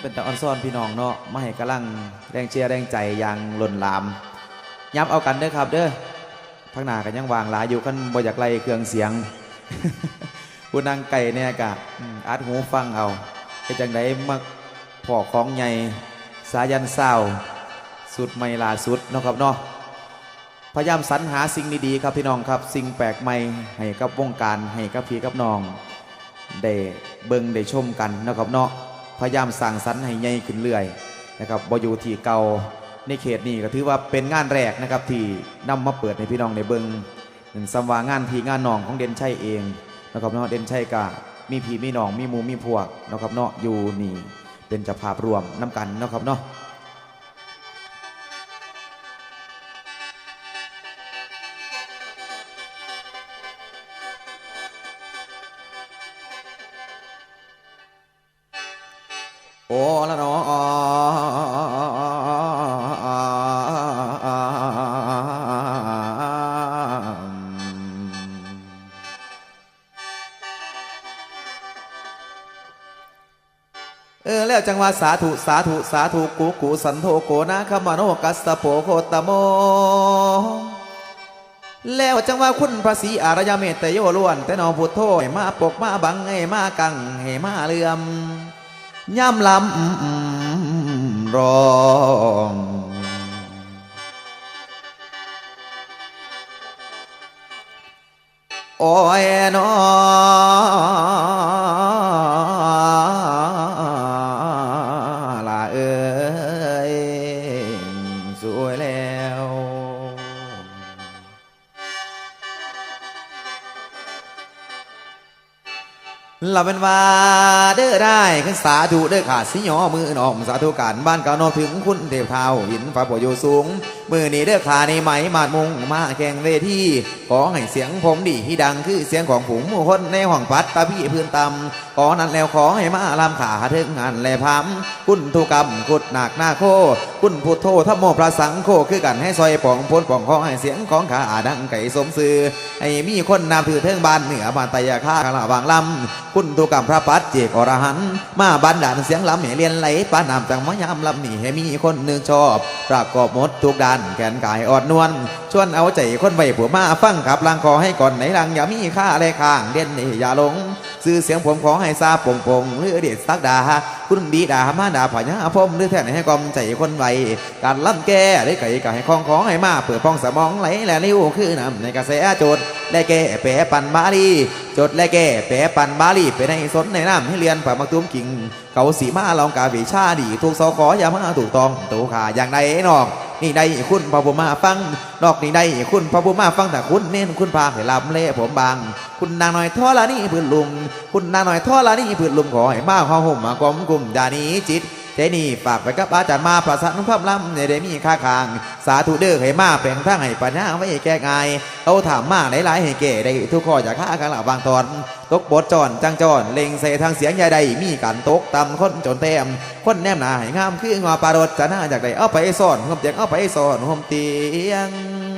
เป็นตาออนซ่อนพี่น้องเนาะมาให้กำลังแรงเชียร์แรงใจอย่างล้นหลาม ย้ำเอากันเด้อครับ เด้อพักหน้ากันยังวางหลายอยู่กันบ่อยากไล่เครื่องเสียงผู้นางไก่เนี่ยกะอืมอัดหูฟังเอาเฮ็ดจังไดมักพ่อของใหญ่สายันเศร้าสุดไม่ลาสุดเนาะครับเนาะพยายามสรรหาสิ่งดีๆครับพี่น้องครับ สิ่งแปลกใหม่ให้กับวงการให้กับพี่กับน้องได้เบิ่งได้ชมกันนะครับเนาะ พยายามสั่งสรรค์ให้ใหญ่ขึ้นเรื่อยนะครับบอยู่ที่เก่าในเขตนี้ก็ถือว่าเป็นงานแรกนะครับที่นำมาเปิดให้พี่น้องในเบิงหนึ่งสำว่างานที่งานน้องของเด่นชัยเองนะครับเนาะเด่นชัยกะมีพี่มีน้องมีมูมีพวกนะครับเนาะอยู่นี่เป็นจะภาพรวมน้กันนะครับเนาะ โอละเนาะเออแล้วจังว่าสาธุ สาธุ สาธุกูกูสันโธโกนะขมโนกัสสะโปโคตโม แล้วจังว่าคุณพระศรีอารยเมตโยล้วน แต่นอพุทโธมาปกมาบังให้มากังให้มาเลื่อม ย่ำลำร้องโอ้ยนอล เราเป็นว่าเด้อได้ขึ้นสาธุเด้อขาดสิยอมือหนอมสาธุการบ้านเก่านอถึงคุณเทพเท้าหินฟ้าปอยู่สูง มือนี้เด้อขาในไหมมาดมุงมาแข่งเวทีขอให้เสียงผมดีที่ดังคือเสียงของฝูงมู่คนในห้องพัดตาพี่พื้นตำขอนั้นแล้วขอให้มาลำขาถึงงานแลพามคุณทุกรรมกุดหนักหน้าโค คุณพุทโธธรรมโมพระสังโฆคือกันให้ซอยป่องพ้นป่องขอให้เสียงของขาดังไก่สมซื่อให้มีคนนำถือเทิงบ้านเหนือบ้านไตยาค่าขลาวางลำคุณตุกรรมพระปัจเจกอรหันมาบันดาลเสียงลำให้เรียนไหลป้านามจังมายามลำนี่ให้มีคนหนึ่งชอบ ประกอบมดทุกด้านแขนกายอ่อนนวลชวนเอาใจคนไว้ผัวมาฟังขับลังขอให้ก่อนในลังอย่ามีค่าอะไรข้างเด่นนี่อย่าหลงซื้อเสียงผมขอให้ซาปงปงหรือเด็ดสักดา คุณบีดามาดาผญาพมหรือแท่นให้กอมใจคนไวการล่ำแก้ได้ไก่ไก่ให้คล้องขอให้มาเปิดป้องสมองไหลและนิ้วคือนำในกระแสโจดได้แก่แปรปันบาลีจดและแก่แปรปันบาลีไปในสนในน้ำให้เรียนปามักตุ้มกิ่งเขาสีมาลองกาวิชาดีถูกสอขออย่ามาถูกต้องตูขาอย่างใดนอก นี่ได้คุณพระบุมาฟัง นอกนี่ได้คุณพระบุมาฟังแต่คุณเน้นคุณพาให้ลำเละผมบาง คุณนางหน่อยทอละนี่พื้นลุง คุณนางหน่อยทอละนี่พื้นลุงขอให้มาข้อห่มมากลมกลุ่มดานี้จิต เจนี่ฝากไปกับอาจารย์มาประสานความล้ำในได้มีค่าคาง สาธุเด้อให้มาแปลงทั้งให้ปัญญาไว้แก้ไงเอาถามมาหลายๆให้แก่ได้ทุกข้อจากข้าข้างหลังบางตอน ตกบทจอนจังจอนเล็งใส่ทางเสียงยาใดมีการตกตำคนจนเต็มคนแนมหนาให้งามคืองอปลารดจะน่าจากใดเอาไปซ่อนห่มเตียงเอาไปซ่อนห่มเตียง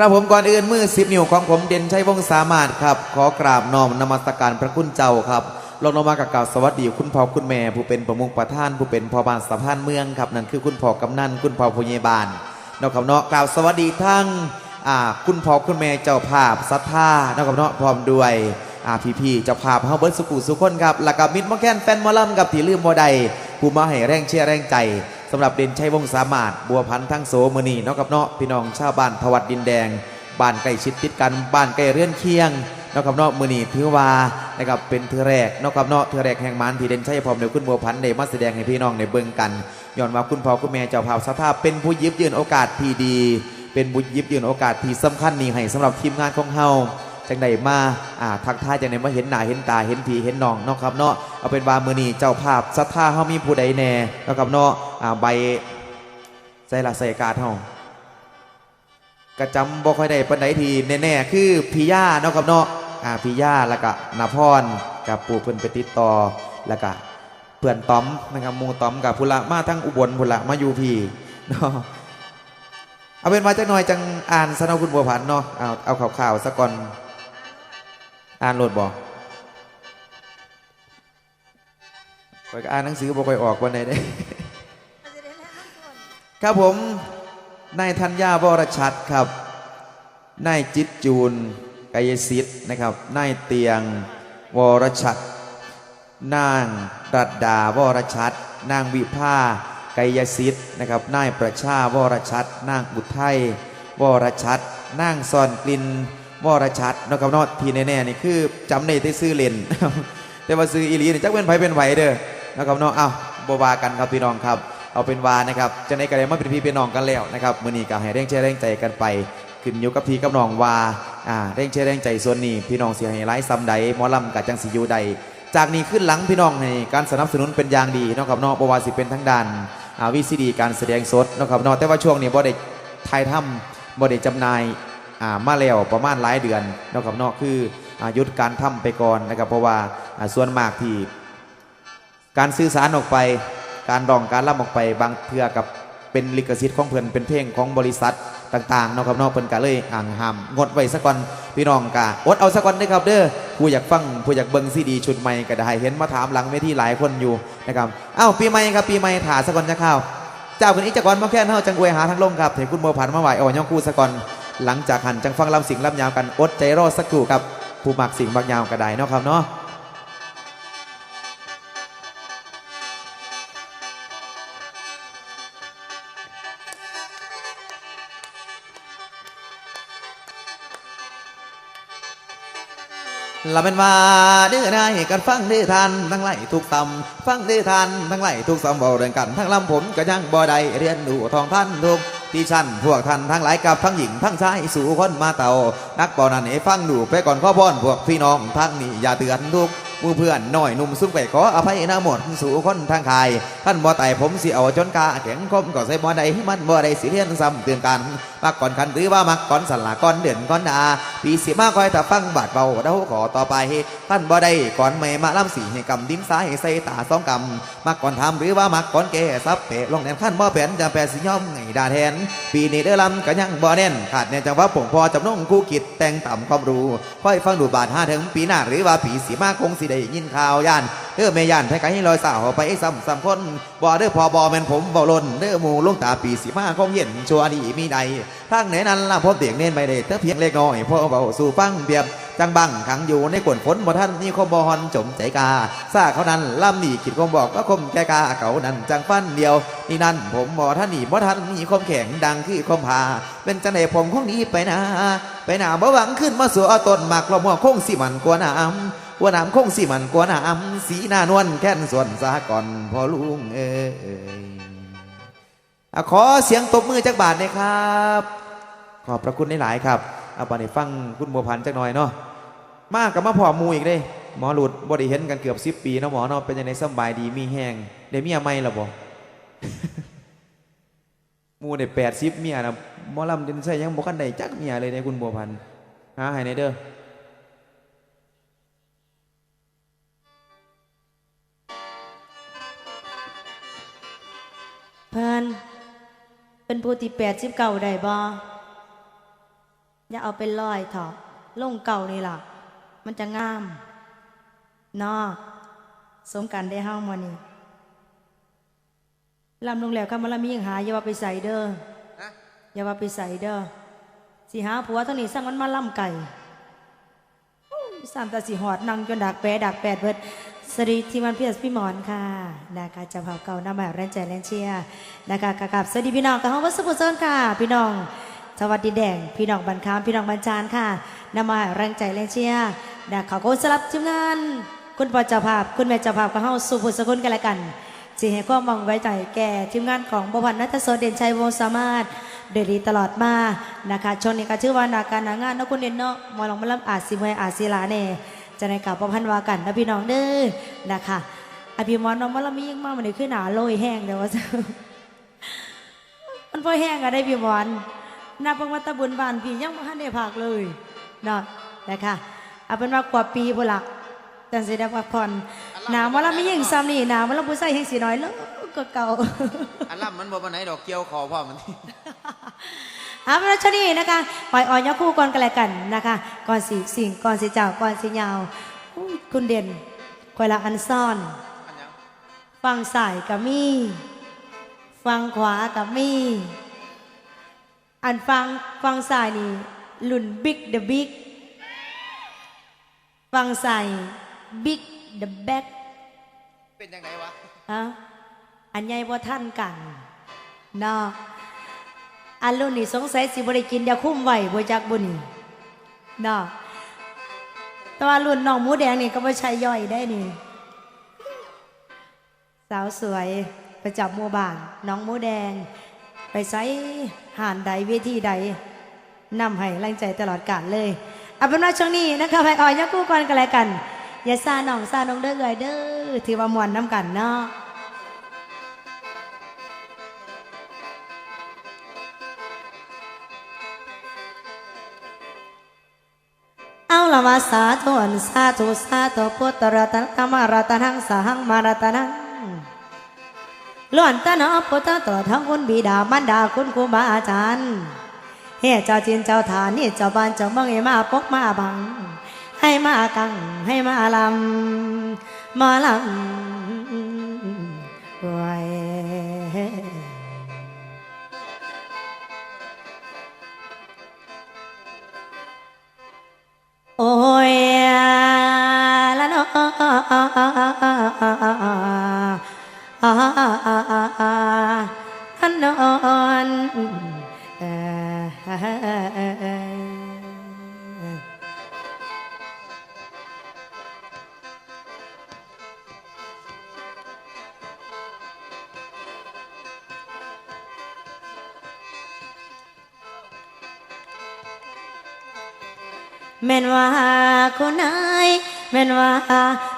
กระผมก่อนอื่นมือสิบนิ้วของผมเด่นชัยวงสามารถครับ ขอกราบน้อมนมัสการพระคุณเจ้าครับลงลงมากับกล่าวสวัสดีคุณพ่อคุณแม่ผู้เป็นประมุขประท่าน ผู้เป็นพ่อบ้านสะพานเมืองครับนั่นคือคุณพ่อกำนันคุณพ่อผู้ใหญ่บ้านนอกกับเนาะกล่าวสวัสดีทั้งคุณพ่อคุณแม่เจ้าภาพศรัทธานอกกับเนาะพร้อมด้วยอ่พี่ๆเจ้าภาพเฮาเบิร์ดสุกุสุคนครับแล้วก็มิตรมอแคนแฟนมอลำกับที่ลืมบ่ได้ผู้มาให้แรงเชียร์แรงใจ สำหรับเด่นชัยวงศ์สามารถบัวพันธ์ทั้งโสมือนีเนาะกับเนาะพี่น้องชาวบ้านทวัดดินแดงบ้านใกล้ชิดติดกันบ้านใกล้เรือนเคียงเนาะกับเนาะมือนีถือว่านะครับเป็นเทือแรกเนาะกับเนาะเทือแรกแห่งมันที่เด่นชัยพร้อมเดี๋ยวคุณบัวพันธ์ได้มาแสดงให้พี่น้องในเบิ่งกันย้อนว่าคุณพ่อคุณแม่เจ้าภาพสถาเป็นผู้ยิบยืนโอกาสที่ดี เป็นผู้หยิบยืนโอกาสที่สำคัญนี้ให้สำหรับทีมงานของเฮา จังใดมาอ่าทักทายจังใดมาเห็นหน้าเห็นตาเห็นผีเห็นน้องเนาะครับเนาะเอาเป็นว่ามือนี้เจ้าภาพศรัทธาเฮามีผู้ใดแน่เนาะครับเนาะอ่าใบใส่ละใส่กาดเฮากระจำบ่ค่อยได้ปานใดทีแน่ๆคือพี่ย่าเนาะครับเนาะอ่าพี่ย่าแล้วก็นาพรกับปู่เพิ่นไปติดต่อแล้วก็เพื่อนต้อมนะครับมูต้อมกับพุละมาทั้งอุบลพุละมาอยู่พี่เนาะเอาเป็นมาจักหน่อยจังอ่านสนอคุณบัวผันเนาะเอาเอาข่าวๆสักก่อน อ่านโหลดบอกคอยอ่านหนังสือบอกคอยออกวันไหนได้ ครับผม นายธัญญาวรชัดครับ นายจิตจูนกายสิทธิ์นะครับ นายเตียงวรชัด นางรัดดาวรชัด นางวิภากายสิทธิ์นะครับ นายประชาวรชัด นางบุตรไทยวรชัด นางซอนกลิน วรชัดนะครับเนอที่แน่ๆนี่คือจำในที่ซื้อเล่นแต่ว่าซื้ออีหลีนี่จักเป็นไผเป็นไหวเด้อนะครับเนาะเอ้าบวากันครับพี่น้องครับ เอาเป็นวานะครับจะในกระเดมาเป็นพี่เป็นน้องกันแล้วนะครับมื้อนี้ก็ให้แรงใจแรงใจกันไปขึ้นอยู่กับพีกับน้องว่าอ่าแรงใจแรงใจส่วนนี้ พี่น้องเสิให้ไลฟ์ซ้ำใดหมอลำกับจังสีอยู่ใด จากนี้ขึ้นหลังพี่น้องให้การสนับสนุนเป็นอย่างดีนะครับเนาะบวาสิเป็นทั้งด้านวิซีดีการแสดงสดนะครับเนาะแต่ว่าช่วงนี้บ่ได้ถ่ายทำบ่ได้จำหน่าย มาแล้วประมาณหลายเดือนนาะครับนาะคืออาหยุดการทำไปก่อนนะครับเพราะว่าส่วนมากที่การสื่อสารออกไป การร้องการล่ำออกไปบางเทื่อกับเป็นลิขสิทธิ์ของเพิ่อนเป็นเพลงของบริษัทต่างๆนาะครับนาะเพิ่นก็เลยอ่างห้ามงดไว้สักก่อนพี่น้องกะอดเอาสักก่อนเด้ครับเด้อผู้อยากฟังผู้อยากเบิ่งซีดีชุดใหม่ก็ได้เห็นมาถามหลังเวทีหลายคนอยู่นะครับอ้าวปีใหม่ครับปีใหม่ถาสักก่อนจะเข้าวเจ้าคนนี้จะก่อนมาแค่นเฮาจังอวยหาทางลงครับเห็นคุณโมผันมาไหวอ่อนย่องคู่สักก่อน หลังจากหันจังฟังลำสิงลำยาวกันอดใจรอสักครู่ครับผู้มักสิงมักยาวก็ไดเนาะครับเนาะละเป็นว่าเดื้อได้กันฟังเดื้อทันทั้งไหลทุกตำฟังเดื้อทันทั้งไหลทุกสำบ่เรื่องกันทั้งลำผมก็ยังบ่ได้เรียนดูทองท่านทุก ที่ชั้นพวกท่านทั้งหลายกับทั้งหญิงทั้งชายสู่คนมาเต่า นักบ่อนันเอฟังดูไปก่อนข้อพรพวกพี่น้องทั้งนี้อย่าเตือนทุกมู่เพื่อนหน่อยหนุ่มซุ้มไปขออภัยนะหมดสู่คนทางคาย ท่านบ่ไต่ผมสิเอาจนกาแข็งคมก็ใส่บ่ได้มันบ่ได้สิเรียนซ้ำเตือนกันมักก่อนคันหรือว่ามักก่อนสลาก่อนเดือนก่อนดาปีสิมาคอยถ้าฟังบาดเบาเดาขอต่อไปท่านบ่ได้ก่อนไม่มาล้ำสีให้กำดิ้นสายใส่ตาสองกำมักก่อนทำหรือว่ามักก่อนแก่ซับเปะลงแนนขั้นบ่แผนจะแปรสิย่อมไงดาแทน ปีนี้เด้อลำก็ยังบ่แน่นขาดแน่จังว่าผงพอจำนงคู่กิดแต่งต่ำความรู้ค่อยฟังดูบาดห้าถึงปีหน้าหรือว่าปีสีมาคงสิได้ยินข่าวย่าน เด้อแม่ย่านไผไก่ลอยสาวไปซ้ำซ้ำคนบ่เด้อพอบอแม่นผมบ่ล้นเด้อหมู่ลุงตาปีสีมาคงเห็นชัวดีมีใดทางไหนนั้นล่ะพบเด็กเน้นไม่ได้แต่เพียงเล็กน้อยพ่อเบาสู่ฟังเปรียบจังบังขังอยู่ในกวนฝนบ่ท่านนี่คมบ่ฮอนจมใจกาซาเขานั้นล่ำหนีคิดคมบอกก็คมแกกาเขานั้นจังฟันเดียว นี่นั่นผมบ่ท่านนีบ่ท่านมีคมแข็งดังคือคมพาเป็นจังไหนผมคงหนี้ไปนาไปหนาบ่หวังขึ้นมาสู่เอาต้นหมากละม่วงคงสิมันกว่าน้ำ กว่าน้ำคงสิมันกว่าน้ำสีหน้านวลแค่นส่วนสาก่อนพอลุงเอ้ยอะขอเสียงตบมือจักบาทเลยครับ ขอบพระคุณหลายๆครับเอาไปฟังคุณบัวพันธ์จักหน่อยเนาะมากกับมาพ่อมูอีกเด้หมอหลุดบ่ได้เห็นกันเกือบสิบปีเนาะหมอเนาะเป็นยังไงสบายดีมีแห้งได้เมียไรหมล่ะบ่มูได้แปดสิบเมียนะหมอลำดินใส่ยังบ่คันได้จักเมียเลยในคุณบัวพันธ์หาให้ในเด้อ เพิ่นเป็นผู้ที่แปดสิบเก่าได้บ่อย่าเอาเป็นร้อยเถอะลงเก่านี่ล่ะ มันจะงามเนาะสมกันได้เฮ้ามานี่ลำลงแล้วคำว่าละมียังหาอย่าว่าไปใส่เด้ออย่าว่าไปใส่เด้อสิหาผัวทั้งนี้สร้างมันมาล่ำไก่อู้สามตาสีหอดนั่งจนดักแปะดักแปดเบิด สวัสดีทีมงานพี่อัสพี่หมอนค่ะนะคะจะพาพเก่าหน้าใหม่แรงใจแรงเชียร์นะคะกับสวัสดีพี่น้องกับห้องวัดสุขเซินค่ะ พี่น้องสวัสดีแดงพี่น้องบันคามพี่น้องบันจานค่ะนำมาแรงใจแรงเชียร์นะเขาก็สลับทีมงาน คุณพ่อเจ้าภาพ คุณแม่เจ้าภาพกับเฮาสู่ผู้สกุลกันละกันสิให้ความหวังไว้ใจแก่ทีมงานของบวรนัทโสเด่นชัยวงสามารถเดยดีตลอดมานะคะชนนี้ก็ชื่อว่านาการนางานนกคุณเด่นเนาะมอลองมาลำอาจสิมวยอาศิลาเน่ จะในกับประพันธ์วากันนะพี่น้องเด้อนะคะอภิมอนน้องมาลำมียิ่งมากมันนี่คือหนาโลยแห้งเดี๋ยวว่ามันพอแห้งอะได้พี่หมอนนับเป็นวัตบุญบานพี่ยังไม่ทันได้พักเลยเนาะนะคะเอาเป็นว่ากว่าปีพนลักจังสิได้พักผ่อนหนาวมาแล้วไม่ยิ่งซ้ำนี่หนาวมาแล้วผู้ใส่แห้งสีน้อยแล้วก็เก่าอันล่ำมันบ่ปานไหนดอกเกี่ยวคอพ่อมัน อาพระชนีนะคะปล่อยอ่อนยกคู่ก่อนกันแล้วกันนะคะก่อนสีสิ่งก่อนสีเจ้าก่อนสียาวอู้คุณเด่นคอยละอันซ่อนฟังซ้ายกับมีฟังขวากับมีอันฟังฟังซ้ายนี่รุ่นบิ๊กเดอะบิ๊กฟังซ้ายบิ๊กเดอะแบ็กเป็นยังไงวะอะอันใหญ่บ่ท่านกันเนาะ อันรุ่นนี่สงสัยสิบ่ได้กินยาคุ้มไหว้บ่จักบุนี่เนาะแต่ว่ารุ่นน้องหมูแดงนี่ก็บ่ใช่ย่อยได้นี่ สาวสวยประจับหมู่บ้านน้องหมูแดง ไปใช้หานใดเวทีใดนำให้แรงใจตลอดกาลเลยเอาเป็นว่าช่วงนี้นะคะไปอ่อยยักกู้ก่อนกันแล้วกัน อย่าซาหนองซาน้องเด้อเอ่ยเด้อถือว่ามวนน้ำกันเนาะ เอาละมาสาธุนสาธุสาธุพุทธรัตนธรรมรัตนังสหังมารัตนังล้วนตะเนอพุทธตอดทั้งคุณบิดามารดาคุณครูบาอาจารย์เฮ้เจ้าจินเจ้าฐานนี่เจ้าบ้านเจ้าเมืองไอ้มาปกมาบัง ให้มากังให้มาลำมาลำ ยละเนาะ แม่นว่าคนไหนแม่นว่า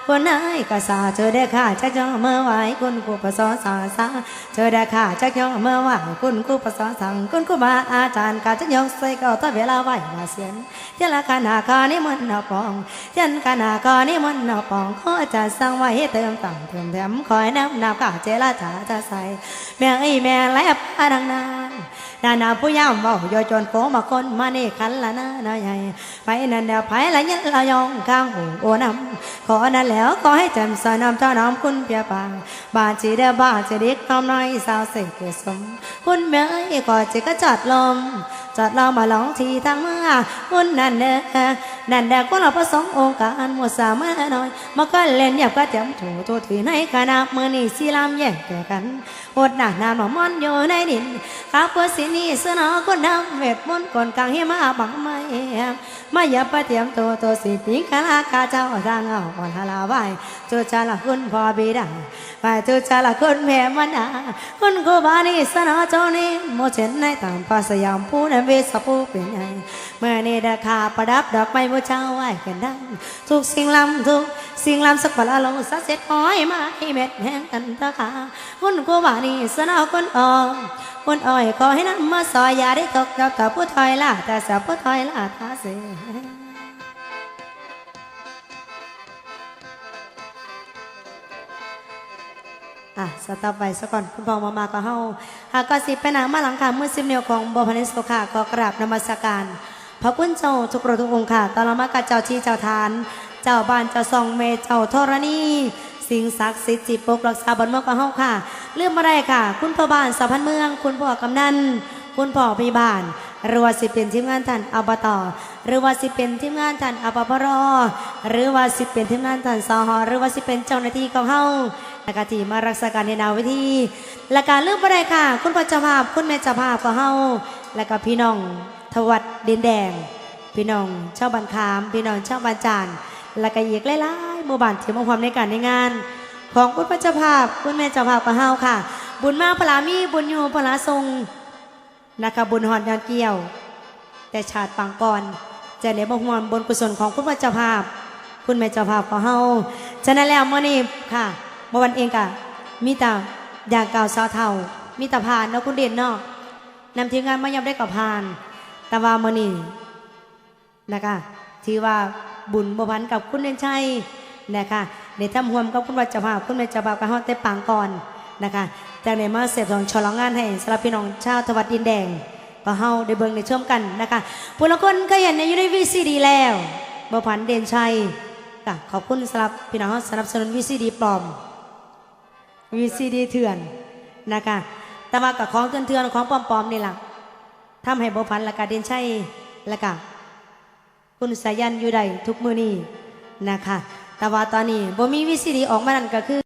คนไหนก็สาเธอได้ค่ะจักย่อเมื่อไหวคุณครูประสอนสาสาเธอได้ค่ะจักย่อเมื่อไหวคุณครูประสอนสั่งคุณครูบาอาจารย์กาจักยกใส่เก่าถ้าเวลาไหวมาเสียนเจ้าละคณาคานี่มันนอปองเจ้าคณาคานี่มันนอปองขอจะสั่งไว้ให้เติมต่ำเติมแถมคอยน้ำน้ำกาเจรจาจะใส่แม่เอ้แม่แลบพาดังนาน นานาผู้ยามเบาโยจนโกมาคนมานี่คันละนานาใหญ่ไปนั่นเดียวไปละยันละยองข้างหูโอนำขอนั่นแล้วขอให้แจ่มใสน้ำเจ้าน้ำคุณเปียปางบานจีเดบ้าจะเด็กน้ำน้อยสาวเสกเกสม คุณเมย์ก็จะก็จัดลมจัดลมมาลองทีทางเมื่อคุณนั่นเด้อนั่นเด้อคนเราผสมองค์การหมดสามาน้อยมาก็เล่นหยับก็จำถูตัวถือในคณะมือนี่สีลามแย่งแก่กันอดหน้านานมามอนอยู่ในดินข้าพวสินีสนอคนดำเวทมนต์ก่อนกลางห้มาบังไม่มาอย่าไปเตรียมตัวตัวสิปิงคาลากาเจ้าทางเอาอ่อนฮาลาไว้จูชาละคุณพ่อบิดาไปจูชาละคุณแม่มนาคุณกูบานีสนอเจ้านี้โมเชนในตามภาสยามผู้นั้นเวสผู้เป็นไง เมื่อนี้ดาคาประดับดอกไม้บูชาไหว้กันดังทุกสิ่งลำทุกสิ่งลำสักปะละลงสักเสร็จห้อยมาให้เม็ดแห้งกันตะคาคุณกูบานีสนอคนอ่อนคุณอ้อยขอให้น้ำมาซอยยาได้ตกกับกับผู้ถอยล่าแต่สาวผู้ถอยล่าท่าเสียอะสต็อปไว้ซะก่อนคุณพ่อมามาก็เฮาหากก็สิไปหนังมาหลังคามือซิมเนียวของบอพันิสโกค่ะก็กราบนมัสการ พระคุณเจ้าทุกประทุกองค์ค่ะตอนละมากับเจ้าที่เจ้าทาน เจ้าบ้านเจ้าซองเมเจ้าธรณีสิ่งศักดิ์สิทธิ์จิตปกรักษาบนเมืองของเฮาค่ะเรื่องอะไรค่ะ คุณพ่อบ้านสะพันเมือง คุณพ่อกำนันคุณพ่อพยาบาลหรือว่าสิเป็นทีมงานท่านอบตหรือว่าสิเป็นทีมงานท่านอปปรหรือว่าสิเป็นทีมงานท่านสหหรือว่าสิเป็นเจ้าหน้าที่ของเฮาและก็ที่มารักษาการในนาวิธีและการเรื่องอะไรค่ะ คุณพ่อเจ้าภาพคุณแม่เจ้าภาพของเฮาและก็พี่น้อง ทวัดดินแดง พี่น้องชาวบ้านขาม พี่น้องชาวบ้านจานและก็อีกหลายๆหมู่บ้านที่มาความในการในงาน ของคุณพระเจ้าภาพคุณแม่เจ้าภาพของเฮาค่ะ บุญมากพลามีบุญอยู่พลาทรงนะคะบุญหอนยอนเกี่ยว แต่ชาติปังก่อนจะเนบหวนบนกุศลของคุณพระเจ้าภาพ คุณแม่เจ้าภาพของเฮาฉะนั้นแล้วเมื่อนี้ค่ะเมื่อวันเองกะมีแต่อย่างเก่าซอเท่ามีแต่ผ่านเนาะคุณเด่นเนาะนำทีมงานมายำได้กับผ่าน แต่ว่ามื่อนี้นะคะที่ว่าบุญบพันกับคุณเด่นชัยนะคะในทำหวมกับคุณวัชภาพคุณเมจภาพกับเฮาแต่ปางก่อนนะคะจากในมาเสพสองฉลองงานให้สำหรับพี่น้องชาวทวัดดินแดง ก็เฮาได้เบิ่งในช่วมกันนะคะผู้ละคนก็เห็นในยูในวีซีดีแล้วบพันเด่นชัยก็ขอบคุณสำหรับพี่น้องสนับสนุนวีซีดีปลอมวีซีดีเถื่อนนะคะแต่ว่ากับของเถื่อนๆของปลอมๆนี่แหละ ทำให้บ่พันละกาเด่นชัยละกะคุณสายันอยู่ใดทุกมือนี้นะคะ แต่ว่าตอนนี้บ่มีวิสิีออกมานั่นก็คือ